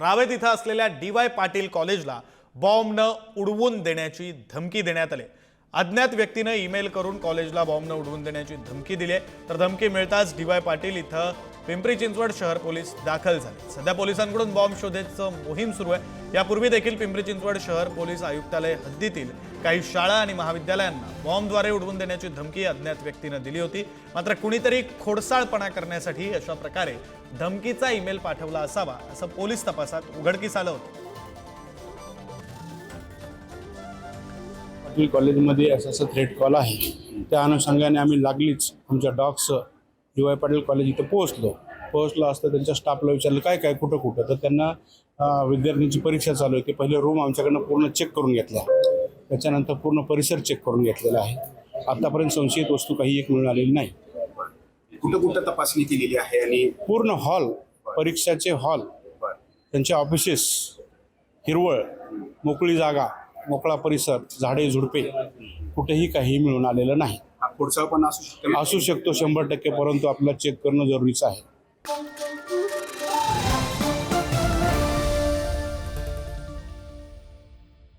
रावेत इथं असलेल्या D Y Patil कॉलेजला बॉम्बनं उडवून देण्याची धमकी देण्यात आली. अज्ञात व्यक्तीनं ईमेल करून कॉलेजला बॉम्बनं उडवून देण्याची धमकी दिली तर धमकी मिळताच डी वाय पाटील इथं पिंपरी चिंचवड शहर पोलीस दाखल झाले. सध्या पोलिसांकडून बॉम्ब शोधेचं मोहीम सुरू आहे. यापूर्वी देखील पिंपरी चिंचवड शहर पोलीस आयुक्तालय हद्दीतील काही शाळा आणि महाविद्यालयांना बॉम्बद्वारे उडवून देण्याची धमकी अज्ञात व्यक्तीनं दिली होती. मात्र कुणीतरी खोडसाळपणा करण्यासाठी अशा प्रकारे धमकीचा ईमेल पाठवला असावा असं पोलीस तपासात उघडकीस आलं होतं. कॉलेजमध्ये असं असं थ्रेट कॉल आहे. त्या अनुषंगाने आम्ही लागलीच. आमच्या डॉग्स डी वाय पाटील कॉलेज इथं पोहोचलो. पोहोचलो असतं त्यांच्या स्टाफला विचारलं काय काय कुठं कुठं? तर त्यांना विद्यार्थ्यांची परीक्षा चालू आहे ते पहिले रूम आमच्याकडनं पूर्ण चेक करून घेतल्या. त्याच्यानंतर पूर्ण परिसर चेक करून घेतलेला आहे. आतापर्यंत संशयित वस्तू काही एक मिळून आलेली नाही. कुठं कुठं तपासणी केलेली आहे आणि पूर्ण हॉल परीक्षाचे हॉल त्यांचे ऑफिसेस हिरवळ मोकळी जागा मोकळा परिसर झाडे झुडपे कुठेही काही मिळून आलेलं नाही. पुढचा पण असू शकतो. असू शकतो शंभर टक्के परंतु आपल्याला चेक करणं जरुरीचं आहे.